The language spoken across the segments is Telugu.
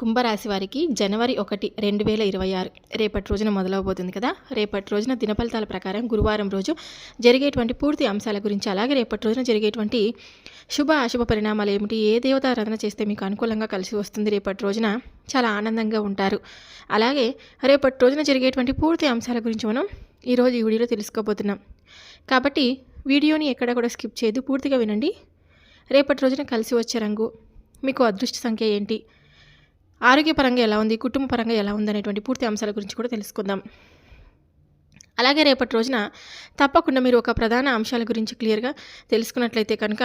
కుంభరాశి వారికి జనవరి ఒకటి రెండు వేల ఇరవై ఆరు రేపటి రోజున మొదలవబోతుంది కదా. రేపటి రోజున దినఫలితాల ప్రకారం గురువారం రోజు జరిగేటువంటి పూర్తి అంశాల గురించి అలాగే రేపటి రోజున జరిగేటువంటి శుభ అశుభ పరిణామాలు ఏమిటి ఏ దేవతారాధన చేస్తే మీకు అనుకూలంగా కలిసి వస్తుంది రేపటి రోజున చాలా ఆనందంగా ఉంటారు. అలాగే రేపటి రోజున జరిగేటువంటి పూర్తి అంశాల గురించి మనం ఈరోజు ఈ వీడియోలో తెలుసుకోబోతున్నాం. కాబట్టి వీడియోని ఎక్కడ కూడా స్కిప్ చేయదు పూర్తిగా వినండి. రేపటి రోజున కలిసి వచ్చే రంగు మీకు అదృష్ట సంఖ్య ఏంటి ఆరోగ్యపరంగా ఎలా ఉంది కుటుంబ పరంగా ఎలా ఉంది అనేటువంటి పూర్తి అంశాల గురించి కూడా తెలుసుకుందాం. అలాగే రేపటి రోజున తప్పకుండా మీరు ఒక ప్రధాన అంశాల గురించి క్లియర్గా తెలుసుకున్నట్లయితే కనుక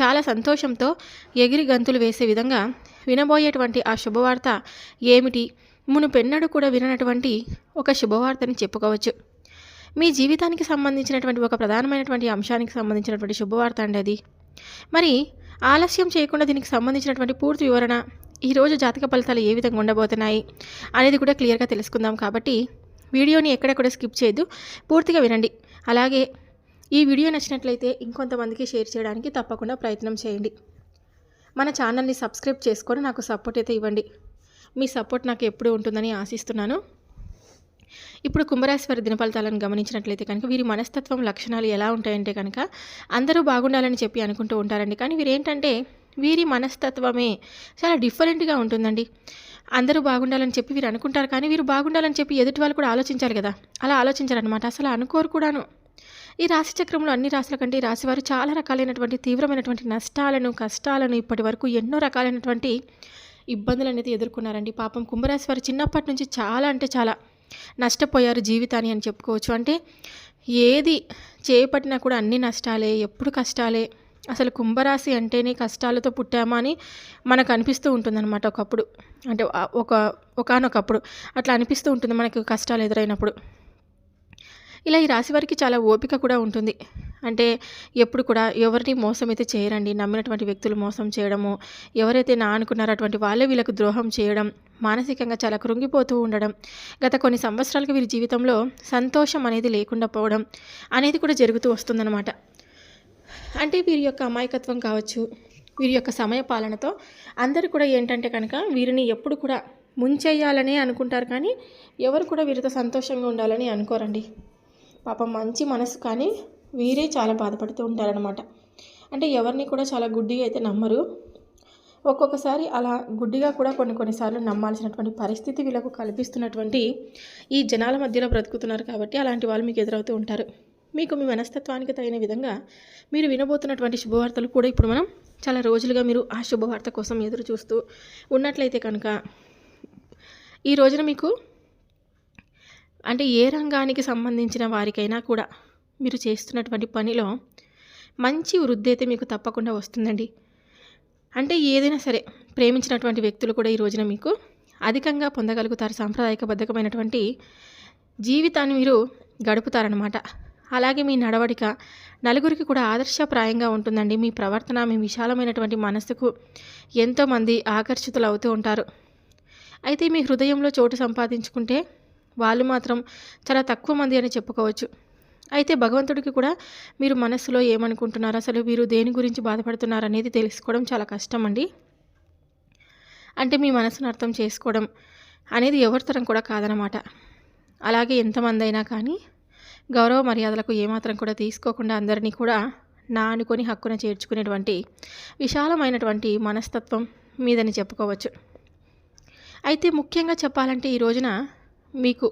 చాలా సంతోషంతో ఎగిరి గంతులు వేసే విధంగా వినబోయేటువంటి ఆ శుభవార్త ఏమిటి మునుపెన్నడు కూడా విననటువంటి ఒక శుభవార్తని చెప్పుకోవచ్చు. మీ జీవితానికి సంబంధించినటువంటి ఒక ప్రధానమైనటువంటి అంశానికి సంబంధించినటువంటి శుభవార్త అండి అది. మరి ఆలస్యం చేయకుండా దీనికి సంబంధించినటువంటి పూర్తి వివరణ ఈరోజు జాతక ఫలితాలు ఏ విధంగా ఉండబోతున్నాయి అనేది కూడా క్లియర్గా తెలుసుకుందాం కాబట్టి వీడియోని ఎక్కడెక్కడ స్కిప్ చేయొద్దు. పూర్తిగా వినండి. అలాగే ఈ వీడియో నచ్చినట్లయితే ఇంకొంతమందికి షేర్ చేయడానికి తప్పకుండా ప్రయత్నం చేయండి. మన ఛానల్ని సబ్స్క్రైబ్ చేసుకొని నాకు సపోర్ట్ అయితే ఇవ్వండి. మీ సపోర్ట్ నాకు ఎప్పుడూ ఉంటుందని ఆశిస్తున్నాను. ఇప్పుడు కుంభరాశి వారి దినఫలితాలను గమనించినట్లయితే కనుక వీరి మనస్తత్వం లక్షణాలు ఎలా ఉంటాయంటే కనుక అందరూ బాగుండాలని చెప్పి అనుకుంటూ ఉంటారండి. కానీ వీరు ఏంటంటే వీరి మనస్తత్వమే చాలా డిఫరెంట్గా ఉంటుందండి. అందరూ బాగుండాలని చెప్పి వీరు అనుకుంటారు కానీ వీరు బాగుండాలని చెప్పి ఎదుటి వాళ్ళు కూడా ఆలోచించాలి కదా. అలా ఆలోచించారనమాట అసలు అనుకోరు కూడాను. ఈ రాశి చక్రంలో అన్ని రాశుల కంటే ఈ రాశివారు చాలా రకాలైనటువంటి తీవ్రమైనటువంటి నష్టాలను కష్టాలను ఇప్పటి వరకు ఎన్నో రకాలైనటువంటి ఇబ్బందులు అనేది ఎదుర్కొన్నారండి. పాపం కుంభరాశి వారు చిన్నప్పటి నుంచి చాలా అంటే చాలా నష్టపోయారు జీవితాన్ని అని చెప్పుకోవచ్చు. అంటే ఏది చేపట్టినా కూడా అన్ని నష్టాలే ఎప్పుడు కష్టాలే. అసలు కుంభరాశి అంటేనే కష్టాలతో పుట్టామా అని మనకు అనిపిస్తూ ఉంటుందన్నమాట ఒకప్పుడు. అంటే ఒక ఒకనొకప్పుడు అట్లా అనిపిస్తూ ఉంటుంది మనకు కష్టాలు ఎదురైనప్పుడు. ఇలా ఈ రాశి వారికి చాలా ఓపిక కూడా ఉంటుంది. అంటే ఎప్పుడు కూడా ఎవరిని మోసం అయితే చేయరండి నమ్మినటువంటి వ్యక్తులు మోసం చేయడము ఎవరైతే నా అనుకున్నారో అటువంటి వాళ్ళే వీళ్ళకు ద్రోహం చేయడం మానసికంగా చాలా కృంగిపోతూ ఉండడం గత కొన్ని సంవత్సరాలుగా వీరి జీవితంలో సంతోషం అనేది లేకుండా పోవడం అనేది కూడా జరుగుతూ వస్తుందన్నమాట. అంటే వీరి యొక్క అమాయకత్వం కావచ్చు వీరి యొక్క సమయ పాలనతో అందరూ కూడా ఏంటంటే కనుక వీరిని ఎప్పుడు కూడా ముంచెయ్యాలనే అనుకుంటారు కానీ ఎవరు కూడా వీరితో సంతోషంగా ఉండాలని అనుకోరండి. పాపం మంచి మనసు కానీ వీరే చాలా బాధపడుతూ ఉంటారనమాట అంటే ఎవరిని కూడా చాలా గుడ్డిగా అయితే నమ్మరు. ఒక్కొక్కసారి అలా గుడ్డిగా కూడా కొన్ని కొన్నిసార్లు నమ్మాల్సినటువంటి పరిస్థితి వీళ్ళకు కల్పిస్తున్నటువంటి ఈ జనాల మధ్యలో బ్రతుకుతున్నారు కాబట్టి అలాంటి వాళ్ళు మీకు ఎదురవుతూ ఉంటారు. మీకు మీ మనస్తత్వానికి తగిన విధంగా మీరు వినబోతున్నటువంటి శుభవార్తలు కూడా ఇప్పుడు మనం చాలా రోజులుగా మీరు ఆ శుభవార్త కోసం ఎదురు చూస్తూ ఉన్నట్లయితే కనుక ఈ రోజున మీకు అంటే ఏ రంగానికి సంబంధించిన వారికైనా కూడా మీరు చేస్తున్నటువంటి పనిలో మంచి వృద్ధి అయితే మీకు తప్పకుండా వస్తుందండి. అంటే ఏదైనా సరే ప్రేమించినటువంటి వ్యక్తులు కూడా ఈ రోజున మీకు అధికంగా పొందగలుగుతారు. సాంప్రదాయకబద్ధకమైనటువంటి జీవితాన్ని మీరు గడుపుతారనమాట అలాగే మీ నడవడిక నలుగురికి కూడా ఆదర్శప్రాయంగా ఉంటుందండి. మీ ప్రవర్తన మీ విశాలమైనటువంటి మనసుకు ఎంతోమంది ఆకర్షితులు అవుతూ ఉంటారు. అయితే మీ హృదయంలో చోటు సంపాదించుకుంటే వాళ్ళు మాత్రం చాలా తక్కువ మంది అని చెప్పుకోవచ్చు. అయితే భగవంతుడికి కూడా మీరు మనస్సులో ఏమనుకుంటున్నారు? అసలు మీరు దేని గురించి బాధపడుతున్నారు అనేది తెలుసుకోవడం చాలా కష్టం అండి అంటే మీ మనసును అర్థం చేసుకోవడం అనేది ఎవరితరం కూడా కాదనమాట అలాగే ఎంతమంది అయినా కానీ గౌరవ మర్యాదలకు ఏమాత్రం కూడా తీసుకోకుండా అందరినీ కూడా నా అనుకొని హక్కున చేర్చుకునేటువంటి విశాలమైనటువంటి మనస్తత్వం మీదని చెప్పుకోవచ్చు. అయితే ముఖ్యంగా చెప్పాలంటే ఈ రోజున మీకు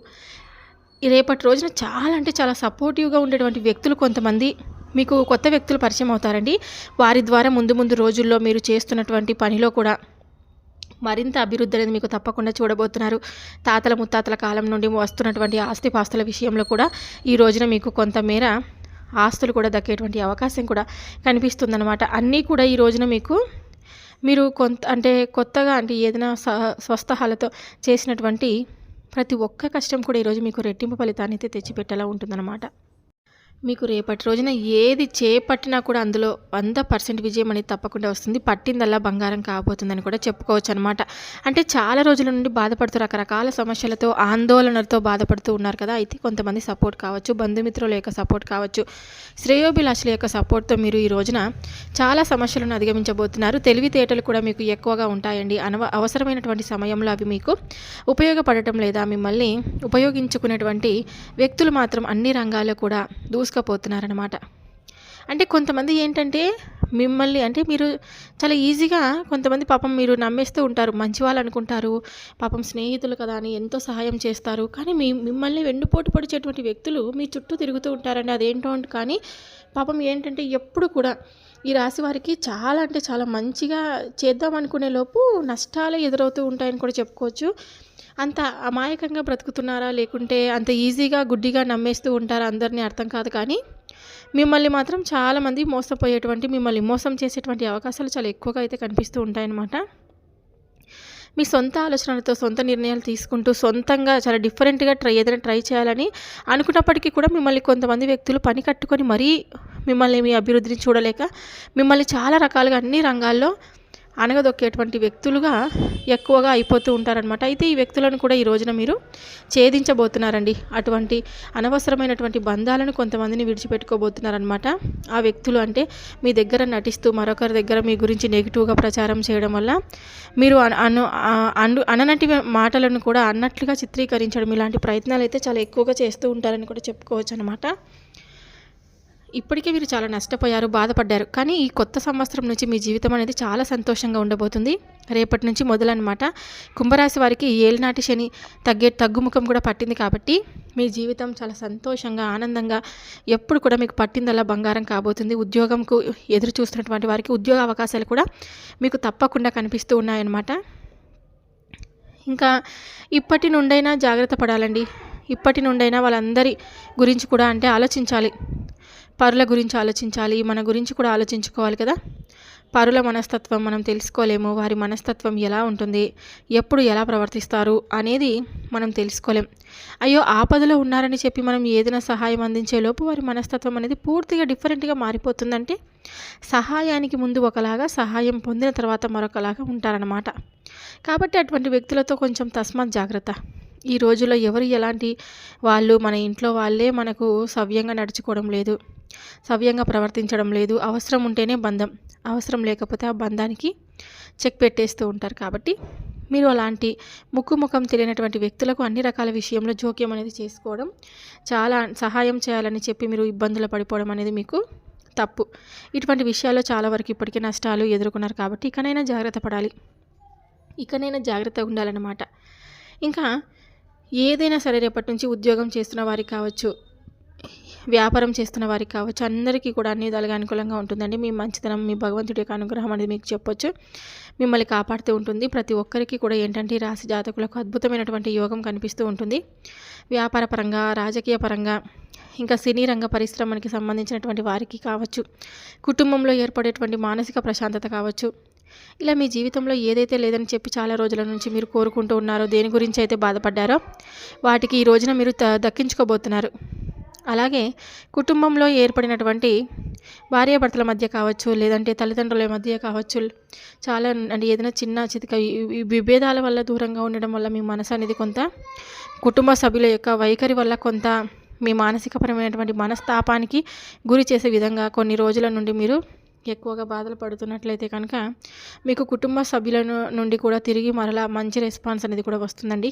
రేపటి రోజున చాలా అంటే చాలా సపోర్టివ్గా ఉండేటువంటి వ్యక్తులు కొంతమంది మీకు కొత్త వ్యక్తులు పరిచయం అవుతారండి. వారి ద్వారా ముందు ముందు రోజుల్లో మీరు చేస్తున్నటువంటి పనిలో కూడా మరింత అభివృద్ధి అనేది మీకు తప్పకుండా చూడబోతున్నారు. తాతల ముత్తాతల కాలం నుండి వస్తున్నటువంటి ఆస్తిపాస్తుల విషయంలో కూడా ఈ రోజున మీకు కొంతమేర ఆస్తులు కూడా దక్కేటువంటి అవకాశం కూడా కనిపిస్తుందన్నమాట. అన్నీ కూడా ఈ రోజున మీకు మీరు కొంత అంటే కొత్తగా అంటే ఏదైనా స్వస్థహాలతో చేసినటువంటి ప్రతి ఒక్క కష్టం కూడా ఈరోజు మీకు రెట్టింపు ఫలితాన్ని అయితే తెచ్చిపెట్టేలా ఉంటుందన్నమాట. మీకు రేపటి రోజున ఏది చేపట్టినా కూడా అందులో వంద పర్సెంట్ విజయం అనేది తప్పకుండా వస్తుంది. పట్టిందల్లా బంగారం కాబోతుందని కూడా చెప్పుకోవచ్చు అనమాట అంటే చాలా రోజుల నుండి బాధపడుతూ రకరకాల సమస్యలతో ఆందోళనలతో బాధపడుతూ ఉన్నారు కదా. అయితే కొంతమంది సపోర్ట్ కావచ్చు బంధుమిత్రుల యొక్క సపోర్ట్ కావచ్చు శ్రేయోభిలాషుల యొక్క సపోర్ట్తో మీరు ఈ రోజున చాలా సమస్యలను అధిగమించబోతున్నారు. తెలివితేటలు కూడా మీకు ఎక్కువగా ఉంటాయండి. అనవ అవసరమైనటువంటి సమయంలో అవి మీకు ఉపయోగపడటం లేదా మిమ్మల్ని ఉపయోగించుకునేటువంటి వ్యక్తులు మాత్రం అన్ని రంగాల్లో కూడా చూసుకోపోతున్నారనమాట అంటే కొంతమంది ఏంటంటే మిమ్మల్ని అంటే మీరు చాలా ఈజీగా కొంతమంది పాపం మీరు నమ్మేస్తూ ఉంటారు మంచి వాళ్ళు అనుకుంటారు పాపం స్నేహితులు కదా అని ఎంతో సహాయం చేస్తారు. కానీ మీ మిమ్మల్ని వెన్నుపోటు పొడిచేటువంటి వ్యక్తులు మీ చుట్టూ తిరుగుతూ ఉంటారండి. అదేంటో అంటే కానీ పాపం ఏంటంటే ఎప్పుడు కూడా ఈ రాశి వారికి చాలా అంటే చాలా మంచిగా చేద్దాం అనుకునే లోపు నష్టాలే ఎదురవుతూ ఉంటాయని కూడా చెప్పుకోవచ్చు. అంత అమాయకంగా బ్రతుకుతున్నారా? లేకుంటే అంత ఈజీగా గుడ్డిగా నమ్మేస్తూ ఉంటారా? అందరినీ అర్థం కాదు కానీ మిమ్మల్ని మాత్రం చాలామంది మోసపోయేటువంటి మిమ్మల్ని మోసం చేసేటువంటి అవకాశాలు చాలా ఎక్కువగా అయితే కనిపిస్తూ ఉంటాయన్నమాట. మీ సొంత ఆలోచనలతో సొంత నిర్ణయాలు తీసుకుంటూ సొంతంగా చాలా డిఫరెంట్గా ట్రై ఏదైనా ట్రై చేయాలని అనుకున్నప్పటికీ కూడా మిమ్మల్ని కొంతమంది వ్యక్తులు పని కట్టుకొని మరీ మిమ్మల్ని మీ అభివృద్ధిని చూడలేక మిమ్మల్ని చాలా రకాలుగా అన్ని రంగాల్లో అనగదొక్కేటువంటి వ్యక్తులుగా ఎక్కువగా అయిపోతూ ఉంటారనమాట అయితే ఈ వ్యక్తులను కూడా ఈ రోజున మీరు ఛేదించబోతున్నారండి. అటువంటి అనవసరమైనటువంటి బంధాలను కొంతమందిని విడిచిపెట్టుకోబోతున్నారనమాట ఆ వ్యక్తులు అంటే మీ దగ్గర నటిస్తూ మరొకరి దగ్గర మీ గురించి నెగిటివ్గా ప్రచారం చేయడం వల్ల మీరు అను అను అననటి మాటలను కూడా అన్నట్లుగా చిత్రీకరించడం ఇలాంటి ప్రయత్నాలు అయితే చాలా ఎక్కువగా చేస్తూ ఉంటారని కూడా చెప్పుకోవచ్చు అనమాట ఇప్పటికే మీరు చాలా నష్టపోయారు బాధపడ్డారు. కానీ ఈ కొత్త సంవత్సరం నుంచి మీ జీవితం అనేది చాలా సంతోషంగా ఉండబోతుంది. రేపటి నుంచి మొదలన్నమాట. కుంభరాశి వారికి ఏలినాటి శని తగ్గే తగ్గుముఖం కూడా పట్టింది కాబట్టి మీ జీవితం చాలా సంతోషంగా ఆనందంగా ఎప్పుడు కూడా మీకు పట్టిందల్లా బంగారం కాబోతుంది. ఉద్యోగంకు ఎదురు చూస్తున్నటువంటి వారికి ఉద్యోగ అవకాశాలు కూడా మీకు తప్పకుండా కనిపిస్తూ ఉన్నాయన్నమాట. ఇంకా ఇప్పటి నుండైనా జాగ్రత్త పడాలండి. ఇప్పటి నుండైనా వాళ్ళందరి గురించి కూడా అంటే ఆలోచించాలి. పరుల గురించి ఆలోచించాలి మన గురించి కూడా ఆలోచించుకోవాలి కదా. పరుల మనస్తత్వం మనం తెలుసుకోలేము వారి మనస్తత్వం ఎలా ఉంటుంది ఎప్పుడు ఎలా ప్రవర్తిస్తారు అనేది మనం తెలుసుకోలేం. అయ్యో ఆపదలో ఉన్నారని చెప్పి మనం ఏదైనా సహాయం అందించే లోపు వారి మనస్తత్వం అనేది పూర్తిగా డిఫరెంట్గా మారిపోతుందంటే సహాయానికి ముందు ఒకలాగా సహాయం పొందిన తర్వాత మరొకలాగా ఉంటారనమాట కాబట్టి అటువంటి వ్యక్తులతో కొంచెం తస్మాత్ జాగ్రత్త. ఈ రోజుల్లో ఎవరు ఎలాంటి వాళ్ళు మన ఇంట్లో వాళ్ళే మనకు సవ్యంగా నడుచుకోవడం లేదు. సవ్యంగా ప్రవర్తించడం లేదు. అవసరం ఉంటేనే బంధం. అవసరం లేకపోతే ఆ బంధానికి చెక్ పెట్టేస్తూ ఉంటారు కాబట్టి మీరు అలాంటి ముక్కు ముఖం తెలియనటువంటి వ్యక్తులకు అన్ని రకాల విషయంలో జోక్యం అనేది చేసుకోవడం చాలా సహాయం చేయాలని చెప్పి మీరు ఇబ్బందులు పడిపోవడం అనేది మీకు తప్పు. ఇటువంటి విషయాల్లో చాలా వరకు ఇప్పటికే నష్టాలు ఎదుర్కొన్నారు కాబట్టి ఇకనైనా జాగ్రత్త పడాలి. ఇకనైనా జాగ్రత్తగా ఉండాలన్నమాట. ఇంకా ఏదైనా సరే రేపటి నుంచి ఉద్యోగం చేస్తున్న వారికి కావచ్చు వ్యాపారం చేస్తున్న వారికి కావచ్చు అందరికీ కూడా అన్ని విధాలుగా అనుకూలంగా ఉంటుందండి. మీ మంచితనం మీ భగవంతుడి యొక్క అనుగ్రహం అనేది మీకు చెప్పొచ్చు. మిమ్మల్ని కాపాడుతూ ఉంటుంది. ప్రతి ఒక్కరికి కూడా ఏంటంటే రాశి జాతకులకు అద్భుతమైనటువంటి యోగం కనిపిస్తూ ఉంటుంది. వ్యాపార పరంగా రాజకీయ పరంగా ఇంకా సినీ రంగ పరిశ్రమకి సంబంధించినటువంటి వారికి కావచ్చు కుటుంబంలో ఏర్పడేటువంటి మానసిక ప్రశాంతత కావచ్చు ఇలా మీ జీవితంలో ఏదైతే లేదని చెప్పి చాలా రోజుల నుంచి మీరు కోరుకుంటూ ఉన్నారో దేని గురించి అయితే బాధపడ్డారో వాటికి ఈ రోజున మీరు దక్కించుకోబోతున్నారు. అలాగే కుటుంబంలో ఏర్పడినటువంటి భార్యాభర్తల మధ్య కావచ్చు లేదంటే తల్లిదండ్రుల మధ్య కావచ్చు చాలా అంటే ఏదైనా చిన్న చితిక విభేదాల వల్ల దూరంగా ఉండడం వల్ల మీ మనసు అనేది కొంత కుటుంబ సభ్యుల యొక్క వైఖరి వల్ల కొంత మీ మానసికపరమైనటువంటి మనస్తాపానికి గురి చేసే విధంగా కొన్ని రోజుల నుండి మీరు ఎక్కువగా బాధలు పడుతున్నట్లయితే కనుక మీకు కుటుంబ సభ్యుల నుండి కూడా తిరిగి మరలా మంచి రెస్పాన్స్ అనేది కూడా వస్తుందండి.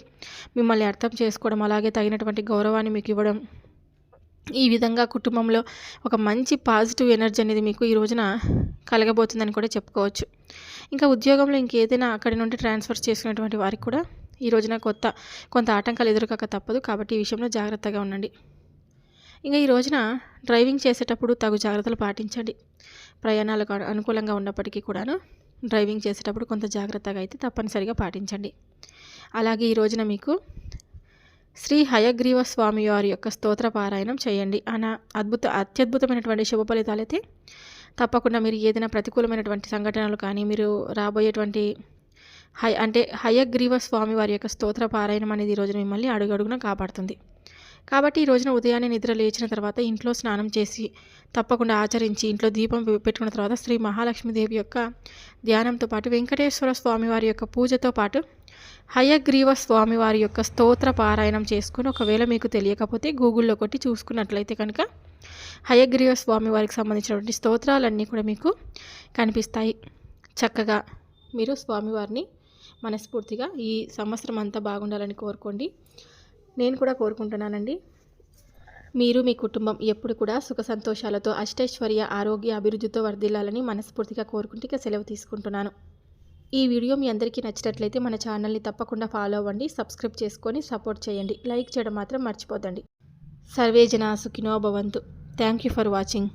మిమ్మల్ని అర్థం చేసుకోవడం అలాగే తగినటువంటి గౌరవాన్ని మీకు ఇవ్వడం ఈ విధంగా కుటుంబంలో ఒక మంచి పాజిటివ్ ఎనర్జీ అనేది మీకు ఈ రోజున కలగబోతుందని కూడా చెప్పుకోవచ్చు. ఇంకా ఉద్యోగంలో ఇంకేదైనా అక్కడి నుండి ట్రాన్స్ఫర్ చేసుకునేటువంటి వారికి కూడా ఈ రోజున కొత్త కొంత ఆటంకాలు ఎదురుకాక తప్పదు కాబట్టి ఈ విషయంలో జాగ్రత్తగా ఉండండి. ఇంకా ఈ రోజున డ్రైవింగ్ చేసేటప్పుడు తగు జాగ్రత్తలు పాటించండి. ప్రయాణాలకు అనుకూలంగా ఉన్నప్పటికీ కూడాను డ్రైవింగ్ చేసేటప్పుడు కొంత జాగ్రత్తగా అయితే తప్పనిసరిగా పాటించండి. అలాగే ఈ రోజున మీకు శ్రీ హయగ్రీవ స్వామి వారి యొక్క స్తోత్ర పారాయణం చేయండి. అన అద్భుత అత్యద్భుతమైనటువంటి శుభ ఫలితాలైతే తప్పకుండా మీరు ఏదైనా ప్రతికూలమైనటువంటి సంఘటనలు కానీ మీరు రాబోయేటువంటి హై అంటే హయగ్రీవ స్వామి వారి యొక్క స్తోత్ర పారాయణం అనేది ఈరోజు మిమ్మల్ని అడుగడుగున కాపాడుతుంది. కాబట్టి ఈ రోజున ఉదయాన్నే నిద్ర లేచిన తర్వాత ఇంట్లో స్నానం చేసి తప్పకుండా ఆచరించి ఇంట్లో దీపం పెట్టుకున్న తర్వాత శ్రీ మహాలక్ష్మీదేవి యొక్క ధ్యానంతో పాటు వెంకటేశ్వర స్వామి వారి యొక్క పూజతో పాటు హయగ్రీవ స్వామి వారి యొక్క స్తోత్ర పారాయణం చేసుకుని ఒకవేళ మీకు తెలియకపోతే గూగుల్లో కొట్టి చూసుకున్నట్లయితే కనుక హయగ్రీవ స్వామి వారికి సంబంధించినటువంటి స్తోత్రాలన్నీ కూడా మీకు కనిపిస్తాయి. చక్కగా మీరు స్వామివారిని మనస్ఫూర్తిగా ఈ సంవత్సరం అంతా బాగుండాలని కోరుకోండి. నేను కూడా కోరుకుంటున్నానండి. మీరు మీ కుటుంబం ఎప్పుడు కూడా సుఖ సంతోషాలతో అష్టైశ్వర్య ఆరోగ్య అభివృద్ధితో వర్ధిల్లాలని మనస్ఫూర్తిగా కోరుకుంటే ఇక సెలవు తీసుకుంటున్నాను. ఈ వీడియో మీ అందరికీ నచ్చినట్లయితే మన ఛానల్ని తప్పకుండా ఫాలో అవ్వండి సబ్స్క్రైబ్ చేసుకొని సపోర్ట్ చేయండి. లైక్ చేయడం మాత్రం మర్చిపోదండి సర్వేజన సుఖినో భవంతు. Thank you for watching.